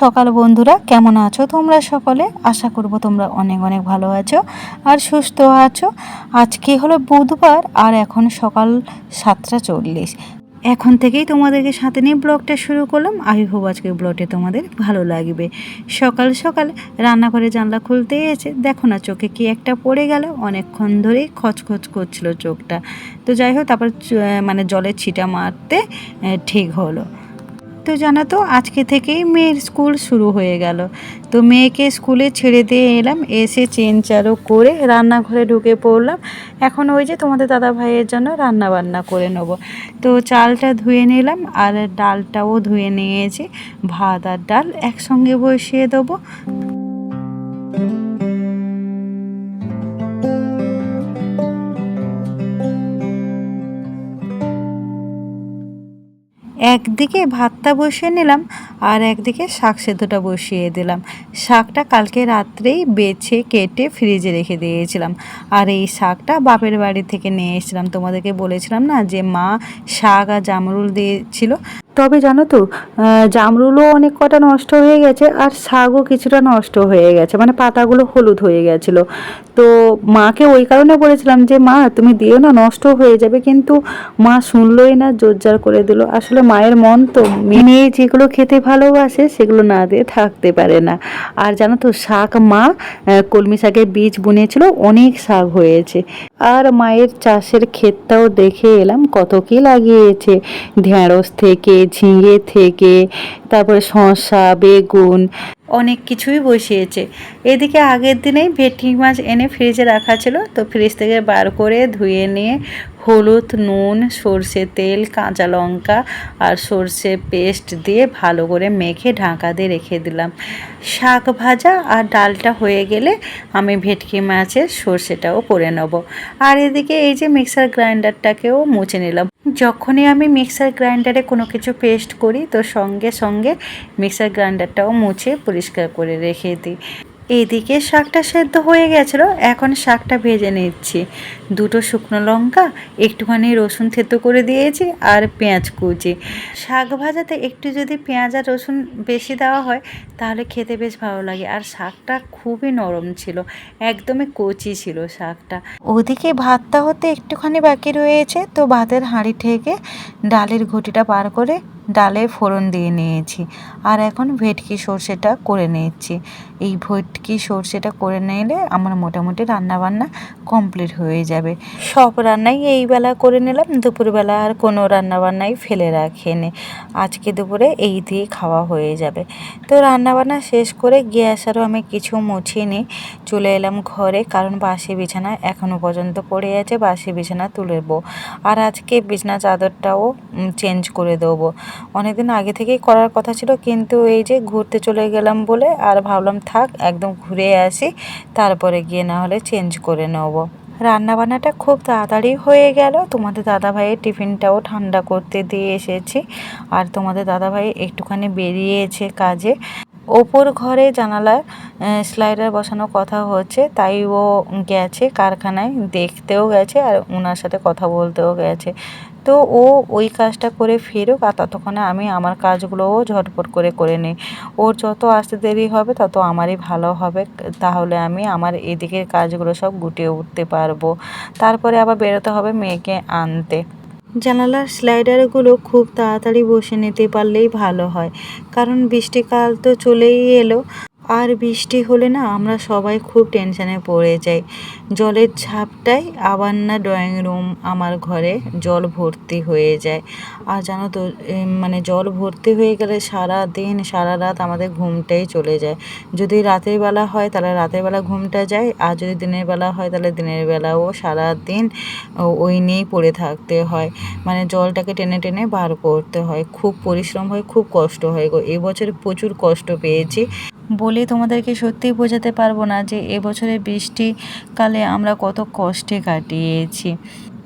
সকাল বন্ধুরা, কেমন আছো তোমরা সকলে? আশা করব তোমরা অনেক অনেক ভালো আছো আর সুস্থ আছো। আজকে হলো বুধবার আর এখন সকাল সাতটা চল্লিশ। এখন থেকেই তোমাদেরকে সাথে নিয়ে ব্লগটা শুরু করলাম। আই হোপ আজকে ব্লগটা তোমাদের ভালো লাগবে। সকাল সকাল রান্নাঘরে জানলা খুলতে এসে দেখো না চোখে কি একটা পড়ে গেল। অনেকক্ষণ ধরেই খচখচ করছিল চোখটা। তো যাই হোক, তারপর মানে জলের ছিটা মারতে ঠিক হলো। তো জানাতো আজকে থেকেই মেয়ের স্কুল শুরু হয়ে গেল। তো মেয়েকে স্কুলে ছেড়ে দিয়ে এলাম, এসে চেন চারো করে রান্নাঘরে ঢুকে পড়লাম। এখন ওই যে তোমাদের দাদা ভাইয়ের জন্য রান্না বান্না করে নেব। তো চালটা ধুয়ে নিলাম আর ডালটাও ধুয়ে নিয়েছি। ভাত আর ডাল একসঙ্গে বসিয়ে দেবো। একদিকে ভাতটা বসিয়ে নিলাম আর একদিকে শাক সেদ্ধটা বসিয়ে দিলাম। শাকটা কালকে রাত্রেই বেছে কেটে ফ্রিজে রেখে দিয়েছিলাম। আর এই শাকটা বাপের বাড়ি থেকে নিয়ে এসেছিলাম। তোমাদেরকে বলেছিলাম না যে মা শাক আর জামরুল দিয়েছিল। তবে জানো তো জামরুলও অনেক কটা নষ্ট হয়ে গেছে আর শাকও কিছুটা নষ্ট হয়ে গেছে। মানে পাতাগুলো হলুদ হয়ে গেছিল। তো মাকে ওই কারণে বলেছিলাম যে, মা, তুমি দিও না, নষ্ট হয়ে যাবে। কিন্তু মা শুনলোই না জোরজার করে দিল। আসলে মায়ের মন তো মেয়ে যেগুলো খেতে ভালোবাসে, সেগুলো না দিয়ে থাকতে পারে না। আর জানো তো, শাক মা কলমি শাকের বীজ বুনেছিল, অনেক শাক হয়েছে। আর মায়ের চাষের ক্ষেতটাও দেখে এলাম কত কি লাগিয়েছে। ঢেঁড়স থেকে, ঝিঙে থেকে, তারপরে শসা, বেগুন, অনেক কিছুই বসিয়েছে। এদিকে আগের দিনেই ভেটকি মাছ এনে ফ্রিজে রাখা ছিল, তো ফ্রিজ থেকে বার করে ধুয়ে নিয়ে হলুদ, নুন, সর্ষে তেল, কাঁচা লঙ্কা আর সর্ষে পেস্ট দিয়ে ভালো করে মেখে ঢাকা দিয়ে রেখে দিলাম। শাক ভাজা আর ডালটা হয়ে গেলে আমি ভেটকি মাছের সর্ষেটাও করে নেব। আর এদিকে এই যে মিক্সার গ্রাইন্ডারটাকেও মুছে নিলাম। যখনই আমি মিক্সার গ্রাইন্ডারে কোনো কিছু পেস্ট করি, তো সঙ্গে সঙ্গে মিক্সার গ্রাইন্ডারটাও মুছে পরিষ্কার করে রেখে দিই। এদিকে শাকটা সেদ্ধ হয়ে গেছিল, এখন শাকটা ভেজে নিচ্ছি। দুটো শুকনো লঙ্কা, একটুখানি রসুন থেতো করে দিয়েছি আর পেঁয়াজ কুচি। শাক ভাজাতে একটু যদি পেঁয়াজ আর রসুন বেশি দেওয়া হয়, তাহলে খেতে বেশ ভালো লাগে। আর শাকটা খুবই নরম ছিল, একদমই কচি ছিল শাকটা। ওদিকে ভাতটা হতে একটুখানি বাকি রয়েছে, তো ভাতের হাঁড়ি থেকে ডালের ঘটিটা পার করে ডালে ফোড়ন দিয়ে নিয়েছি। আর এখন ভেটকি সর্ষেটা করে নিয়েছি এই ভেটকি সর্ষেটা করে নিলে আমার মোটামুটি রান্না বান্না কমপ্লিট হয়ে যাবে। সব রান্নাই এই বেলা করে নিলাম। দুপুরবেলা আর কোনো রান্না বান্নাই ফেলে রাখেনি। আজকে দুপুরে এই দিয়ে খাওয়া হয়ে যাবে। তো রান্না বান্না শেষ করে গ্যাস আরও আমি কিছু মুছিনি। চলে এলাম ঘরে কারণ বাসি বিছানা এখনও পর্যন্ত পড়ে আছে। বাসি বিছানা তুলবো আর আজকে বিছানা চাদরটাও চেঞ্জ করে দেবো। অনেকদিন আগে থেকেই করার কথা ছিল, কিন্তু এই যে ঘুরতে চলে গেলাম বলে আর ভাবলাম থাক, একদম ঘুরে আসি, তারপরে গিয়ে না হলে চেঞ্জ করে নেব। রান্নাবান্নাটা খুব তাড়াতাড়ি হয়ে গেল। তোমাদের দাদাভাইয়ের টিফিনটাও ঠান্ডা করতে দিয়ে এসেছি। আর তোমাদের দাদাভাই একটুখানি বেরিয়েছে কাজে। ওপর ঘরে জানালায় স্লাইডার বসানো কথা হচ্ছে, তাই ও গেছে কারখানায়, দেখতেও গেছে আর ওনার সাথে কথা বলতেও গেছে। তো ও ওই কাজটা করে ফেরুক, আর ততক্ষণে আমি আমার কাজগুলোও ঝটপট করে করে নিই। ওর যত আসতে দেরি হবে, তত আমারই ভালো হবে। তাহলে আমি আমার এদিকের কাজগুলো সব গুটিয়ে উঠতে পারব। তারপরে আবার বেরোতে হবে মেয়েকে আনতে। জানালার স্লাইডারগুলো খুব তাড়াতাড়ি বসে নিতে পারলেই ভালো হয়। কারণ বৃষ্টিকাল তো চলেই এলো। আর বৃষ্টি হলে না আমরা সবাই খুব টেনশানে পড়ে যাই। জলের ঝাপটায় আবার না ড্রয়িং রুম আমার ঘরে জল ভর্তি হয়ে যায়। আর জানো তো মানে জল ভর্তি হয়ে গেলে সারা দিন সারা রাত আমাদের ঘুমটাই চলে যায়। যদি রাতের বেলা হয় তাহলে রাতের বেলা ঘুমটা যায়, আর যদি দিনের বেলা হয় তাহলে দিনের বেলাও সারা দিন ওই নিয়েই পড়ে থাকতে হয়। মানে জলটাকে টেনে টেনে বার করতে হয়। খুব পরিশ্রম হয়, খুব কষ্ট হয় গো। এবছর প্রচুর কষ্ট পেয়েছি। বলে তোমাদেরকে সত্যিই বোঝাতে পারব না যে এবছরে বৃষ্টিকালে আমরা কত কষ্টে কাটিয়েছি।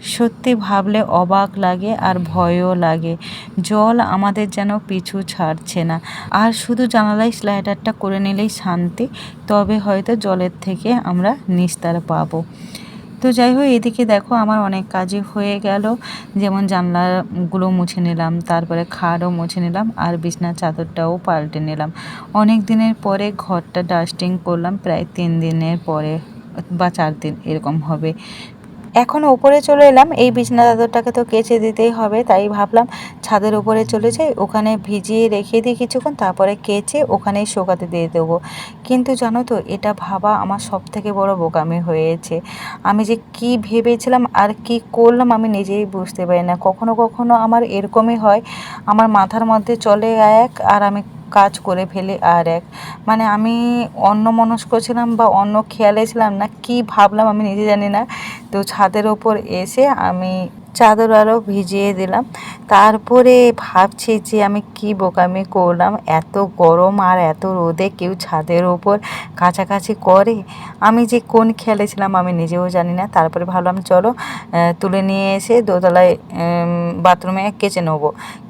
সত্যি ভাবলে অবাক লাগে আর ভয়ও লাগে। জল আমাদের যেন পিছু ছাড়ছে না। আর শুধু জানালায় স্লাইডারটা করে নিলেই শান্তি, তবে হয়তো জলের থেকে আমরা নিস্তার পাবো। তো যাই হোক, এদিকে দেখো আমার অনেক কাজই হয়ে গেল। যেমন জানলাগুলো মুছে নিলাম, তারপরে খাটও মুছে নিলাম, আর বিছনার চাদরটাও পাল্টে নিলাম। অনেক দিনের পরে ঘরটা ডাস্টিং করলাম, প্রায় তিন দিনের পরে বা চার দিন এরকম হবে। এখন ওপরে চলে এলাম। এই বিছনা চাদরটাকে তো কেচে দিতেই হবে, তাই ভাবলাম ছাদের উপরে চলে যাই, ওখানে ভিজিয়ে রেখে দিই কিছুক্ষণ, তারপরে কেচে ওখানেই শোকাতে দিয়ে দেবো। কিন্তু জানো তো, এটা ভাবা আমার সব থেকে বড় বোকামি হয়েছে। আমি যে কি ভেবেছিলাম আর কি করলাম আমি নিজেই বুঝতে পারি না। কখনো কখনো আমার এরকমই হয়, আমার মাথার মধ্যে চলে এক আর আমি কাজ করে ফেলি আর এক। মানে আমি অন্য মনস্ক ছিলাম বা অন্য খেয়ালে ছিলাম না, কি ভাবলাম আমি নিজে জানি না। তো ছাদের ওপর এসে আমি চাদর আরও ভিজিয়ে দিলাম। তারপরে ভাবছি যে আমি কি বোকামি করলাম। এত গরম আর এত রোদে কেউ ছাদের ওপর কাছাকাছি করে? আমি যে কোন খেয়ালে ছিলাম আমি নিজেও জানি না। তারপরে ভাবলাম, চলো তুলে নিয়ে এসে দোতলায় বাথরুমে কেচে নেব।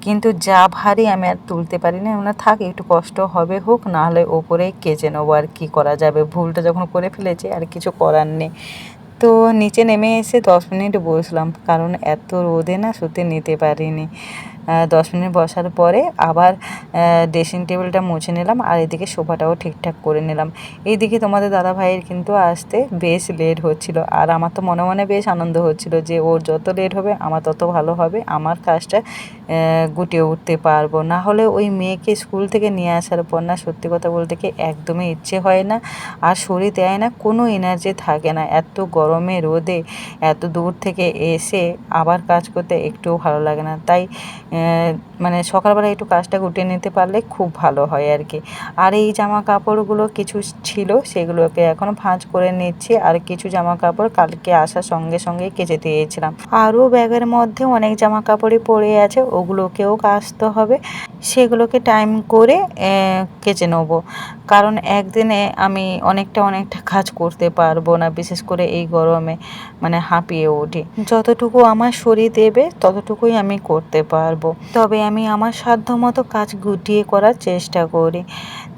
কিন্তু যা ভারী আমি আর তুলতে পারি না আমরা থাক, একটু কষ্ট হবে হোক, নাহলে ওপরে কেচে নেব আর কি করা যাবে। ভুলটা যখন করে ফেলেছি, আর কিছু করার নেই। তো নিচে নেমে এসে দশ মিনিট বসলাম কারণ এত রোদে না সত্যি নিতে পারিনি। দশ মিনিট বসার পরে আবার ড্রেসিং টেবিলটা মুছে নিলাম আর এদিকে সোফাটাও ঠিকঠাক করে নিলাম। এইদিকে তোমাদের দাদা ভাইয়ের কিন্তু আসতে বেশ লেট হচ্ছিল আর আমার তো মনে মনে বেশ আনন্দ হচ্ছিল যে ওর যত লেট হবে, আমার তত ভালো হবে, আমার কাজটা গুটিয়ে উঠতে পারব। না হলে ওই মেয়েকে স্কুল থেকে নিয়ে আসার পর না সত্যি কথা বলতে কি একদমই ইচ্ছে হয় না আর শরীর দেয় না, কোনো এনার্জি থাকে না। এত গরমে রোদে, এত দূর থেকে এসে আবার কাজ করতে একটুও ভালো লাগে না। তাই মানে সকালবেলা একটু কাজটা গুটিয়ে নিতে পারলে খুব ভালো হয় আর কি। আর এই জামা কাপড়গুলো কিছু ছিল, সেগুলোকে এখন ভাঁজ করে নিচ্ছি। আর কিছু জামা কাপড় কালকে আসার সঙ্গে সঙ্গে কেচে দিয়েছিলাম। আরও ব্যাগের মধ্যে অনেক জামা কাপড়ই পড়ে আছে, ওগুলোকেও কাচতে হবে। সেগুলোকে টাইম করে কেচে নেব। কারণ একদিনে আমি অনেকটা অনেকটা কাজ করতে পারব না, বিশেষ করে এই গরমে মানে হাঁপিয়ে উঠি। যতটুকু আমার শরীর দেবে, ততটুকুই আমি করতে পারব। তবে আমি আমার সাধ্যমতো কাজ গুটিয়ে করার চেষ্টা করি।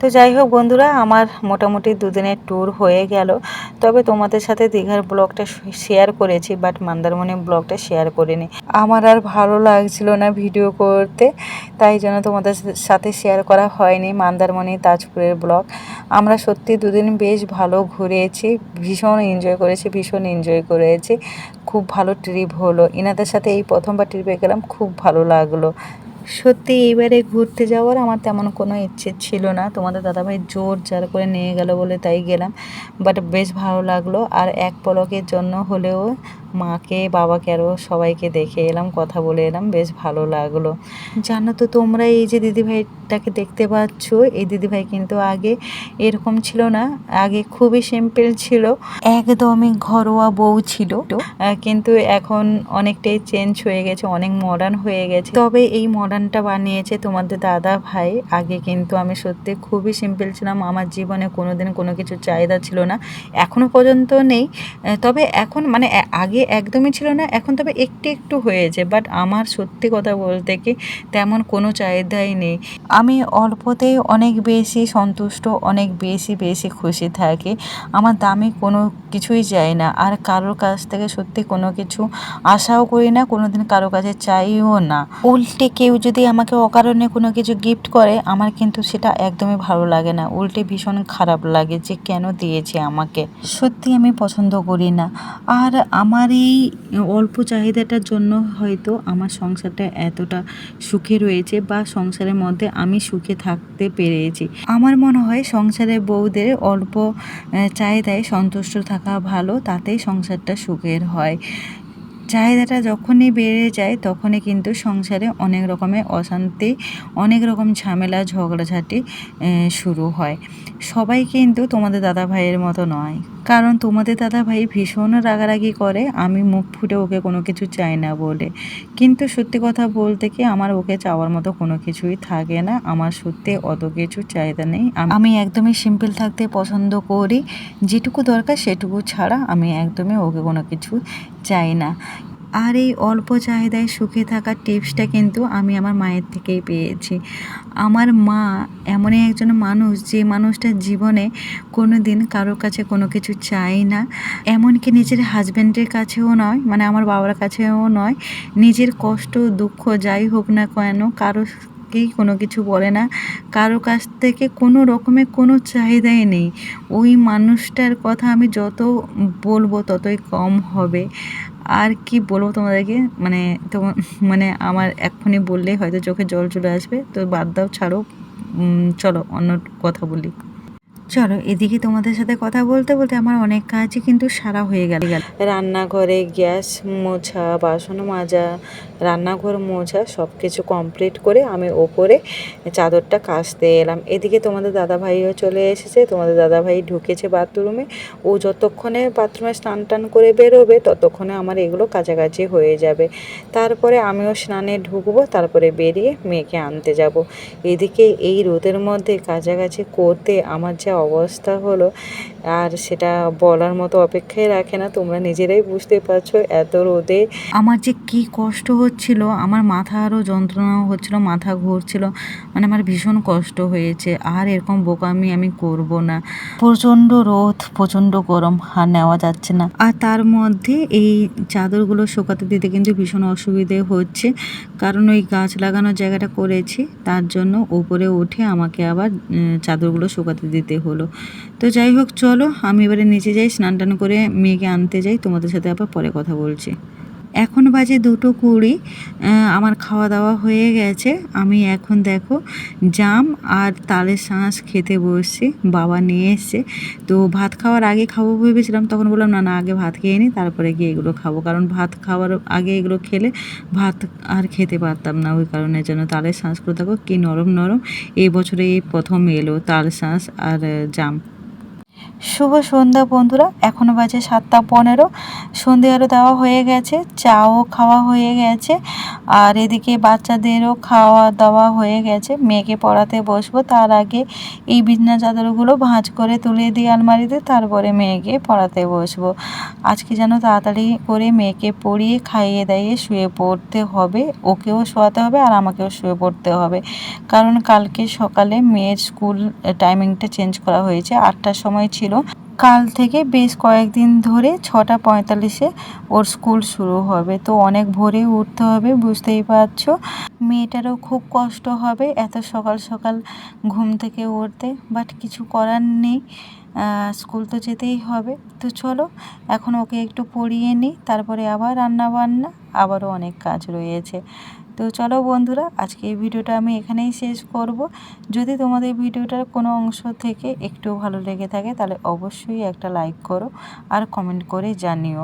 তো যাই হোক বন্ধুরা, আমার মোটামুটি দুদিনের ট্যুর হয়ে গেল। তবে তোমাদের সাথে দীঘার ব্লগটা শেয়ার করেছি বাট মন্দারমণি ব্লগটা শেয়ার করিনি। আমার আর ভালো লাগছিল না ভিডিও করতে, তাই জন্য তোমাদের সাথে শেয়ার করা হয়নি মন্দারমণি তাজপুরের ব্লগ। আমরা সত্যি দুদিন বেশ ভালো ঘুরেছি, ভীষণ এনজয় করেছি, ভীষণ এনজয় করেছি। খুব ভালো ট্রিপ হলো। এনাদের সাথে এই প্রথমবার ট্রিপে গেলাম, খুব ভালো লাগল। সত্যি এইবারে ঘুরতে যাওয়ার আমার তেমন কোনো ইচ্ছে ছিল না। তোমাদের দাদাভাই জোর জার করে নিয়ে গেল বলে তাই গেলাম। বাট বেশ ভালো লাগল। আর এক পলকের জন্য হলেও মাকে, বাবাকে আরও সবাইকে দেখে এলাম, কথা বলে এলাম, বেশ ভালো লাগল। জানো তো তোমরা এই যে দিদিভাইটাকে দেখতে পাচ্ছ, এই দিদিভাই কিন্তু আগে এরকম ছিল না, আগে খুবই সিম্পল ছিল, একদমই ঘরোয়া বউ ছিল। কিন্তু এখন অনেকটাই চেঞ্জ হয়ে গেছে, অনেক মডার্ন হয়ে গেছে। তবে এই মডার্নটা বানিয়েছে তোমাদের দাদা ভাই। আগে কিন্তু আমি সত্যি খুবই সিম্পল ছিলাম, আমার জীবনে কোনোদিন কোনো কিছু চাহিদা ছিল না এখনও পর্যন্ত নেই। তবে এখন মানে আগে একদমই ছিল না, এখন তবে একটু একটু হয়েছে বাট আমার সত্যি কথা বলতে কি তেমন কোনো চাহিদাই নেই। আমি অল্পতেই অনেক বেশি সন্তুষ্ট, অনেক বেশি বেশি খুশি থাকি। আমার দামি কোনো কিছুই চাই না। আর কারোর কাছ থেকে সত্যি কোনো কিছু আশাও করি না কোনো দিন কারও কাছে চাইও না। উল্টে কেউ যদি আমাকে অকারণে কোনো কিছু গিফট করে, আমার কিন্তু সেটা একদমই ভালো লাগে না। উল্টে ভীষণ খারাপ লাগে যে কেন দিয়েছে আমাকে। সত্যি আমি পছন্দ করি না। আর আমার এই অল্প চাহিদাটার জন্য হয়তো আমার সংসারটা এতটা সুখে রয়েছে বা সংসারের মধ্যে আমি সুখে থাকতে পেরেছি। আমার মনে হয় সংসারের বউদের অল্প চাহিদায় সন্তুষ্ট থাকা ভালো, তাতেই সংসারটা সুখের হয়। চাহিদাটা যখনই বেড়ে যায়, তখনই কিন্তু সংসারে অনেক রকমের অশান্তি, অনেক রকম ঝামেলা, ঝগড়াঝাটি শুরু হয়। সবাই কিন্তু তোমাদের দাদা ভাইয়ের মতো নয়। কারণ তোমাদের দাদা ভাই ভীষণ রাগারাগি করে, আমি মুখ ফুটে ওকে কোনো কিছু চাই না বলে। কিন্তু সত্যি কথা বলতে কি, আমার ওকে চাওয়ার মতো কোনো কিছুই থাকে না। আমার সত্যি অত কিছু চাহিদা নেই। আমি একদমই সিম্পল থাকতে পছন্দ করি। যেটুকু দরকার সেটুকু ছাড়া আমি একদমই ওকে কোনো কিছু চাই না। আর এই অল্প চাহিদায় সুখে থাকার টিপসটা কিন্তু আমি আমার মায়ের থেকেই পেয়েছি। আমার মা এমনই একজন মানুষ যে মানুষটার জীবনে কোনো দিন কারোর কাছে কোনো কিছু চাই না। এমনকি নিজের হাজব্যান্ডের কাছেও নয় মানে আমার বাবার কাছেও নয়। নিজের কষ্ট, দুঃখ যাই হোক না কেন, কারোকেই কোনো কিছু বলে না। কারও কাছ থেকে কোনো রকমের কোনো চাহিদাই নেই। ওই মানুষটার কথা আমি যত বলব ততই কম হবে। আর কি বলব তোমাদেরকে? মানে তোমার মানে আমার এক্ষুনি বললেই হয়তো চোখে জল চলে আসবে। তো বাদ দাও, ছাড়ো। চলো, অন্য কথা বলি। চলো এদিকে তোমাদের সাথে কথা বলতে বলতে আমার অনেক কাজই কিন্তু সারা হয়ে গেল। রান্নাঘরে গ্যাস, মোছা, বাসন মাজা, রান্নাঘর মোছা সব কিছু কমপ্লিট করে আমি ওপরে চাদরটা কাচতে এলাম। এদিকে তোমাদের দাদাভাইও চলে এসেছে, তোমাদের দাদাভাই ঢুকেছে বাথরুমে ও যতক্ষণে বাথরুমে স্নান টান করে বেরোবে, ততক্ষণে আমার এগুলো কাছাকাছি হয়ে যাবে। তারপরে আমিও স্নানে ঢুকবো, তারপরে বেরিয়ে মেয়েকে আনতে যাব। এদিকে এই রোদের মধ্যে কাছাকাছি করতে আমার যা অবস্থা হলো আর সেটা বলার মতো অপেক্ষায় রাখে না। তোমরা নিজেরাই বুঝতে পারছ এত রোদে। আমার যে কি কষ্ট হচ্ছিল, আমার মাথা আরও যন্ত্রণা হচ্ছিল, মাথা ঘুরছিল। মানে আমার ভীষণ কষ্ট হয়েছে। আর এরকম বোকামি আমি করব না। প্রচণ্ড রোদ, প্রচণ্ড গরম, আর নেওয়া যাচ্ছে না। আর তার মধ্যে এই চাদরগুলো শুকাতে দিতে কিন্তু ভীষণ অসুবিধে হচ্ছে। কারণ ওই গাছ লাগানোর জায়গাটা করেছি, তার জন্য উপরে উঠে আমাকে আবার চাদরগুলো শুকাতে দিতে হলো। তো যাই হোক, চলো। আমি এবারে নিচে যাই, স্নান টান করে মেয়েকে আনতে যাই, তোমাদের সাথে আবার পরে কথা বলছি। এখন বাজে দুটো কুড়ি আমার খাওয়া দাওয়া হয়ে গেছে। আমি এখন দেখো, জাম আর তালের শাঁস খেতে বসছি, বাবা নিয়ে এসছে। তো ভাত খাওয়ার আগে খাব ভেবেছিলাম, তখন বললাম, না না, আগে ভাত খেয়ে নিই তারপরে গিয়ে এগুলো খাব। কারণ ভাত খাওয়ার আগে এগুলো খেলে ভাত আর খেতে পারতাম না, ওই কারণের জন্য তালের শাঁসগুলো দেখো কি নরম নরম। এই বছরে এই প্রথম এলো তাল শাঁস আর জাম। শুভ সন্ধ্যা বন্ধুরা এখনও বাজে সাতটা পনেরো। সন্ধে আরও দেওয়া হয়ে গেছে, চাও খাওয়া হয়ে গেছে, আর এদিকে বাচ্চাদেরও খাওয়া দাওয়া হয়ে গেছে। মেয়েকে পড়াতে বসবো, তার আগে এই বিছনা চাদরগুলো ভাঁজ করে তুলে দিই আলমারিতে, তারপরে মেয়েকে পড়াতে বসবো। আজকে যেন তাড়াতাড়ি করে মেয়েকে পড়িয়ে খাইয়ে দাইয়ে শুয়ে পড়তে হবে, ওকেও শোয়াতে হবে আর আমাকেও শুয়ে পড়তে হবে। কারণ কালকে সকালে মেয়ের স্কুল টাইমিংটা চেঞ্জ করা হয়েছে, আটটার সময় ছিল। কাল থেকে বেশ কয়েকদিন ধরে ছটা পঁয়তাল্লিশে ওর স্কুল শুরু হবে। তো অনেক ভোরে উঠতে হবে, বুঝতেই পারছ। মেয়েটারও খুব কষ্ট হবে এত সকাল সকাল ঘুম থেকে উঠতে বাট কিছু করার নেই। স্কুল তো যেতেই হবে। তো চলো, এখন ওকে একটু পড়িয়ে নিই, তারপরে আবার রান্না বান্না আবারও অনেক কাজ রয়েছে। তো চলো বন্ধুরা, আজকে এই ভিডিওটা আমি এখানেই শেষ করব। যদি তোমাদের ভিডিওটার কোনো অংশ থেকে একটু ভালো লেগে থাকে, তাহলে অবশ্যই একটা লাইক করো আর কমেন্ট করে জানিও।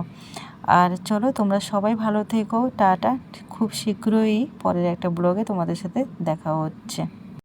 আর চলো, তোমরা সবাই ভালো থেকো, টাটা। খুব শীঘ্রই পরের একটা ব্লগে তোমাদের সাথে দেখা হচ্ছে।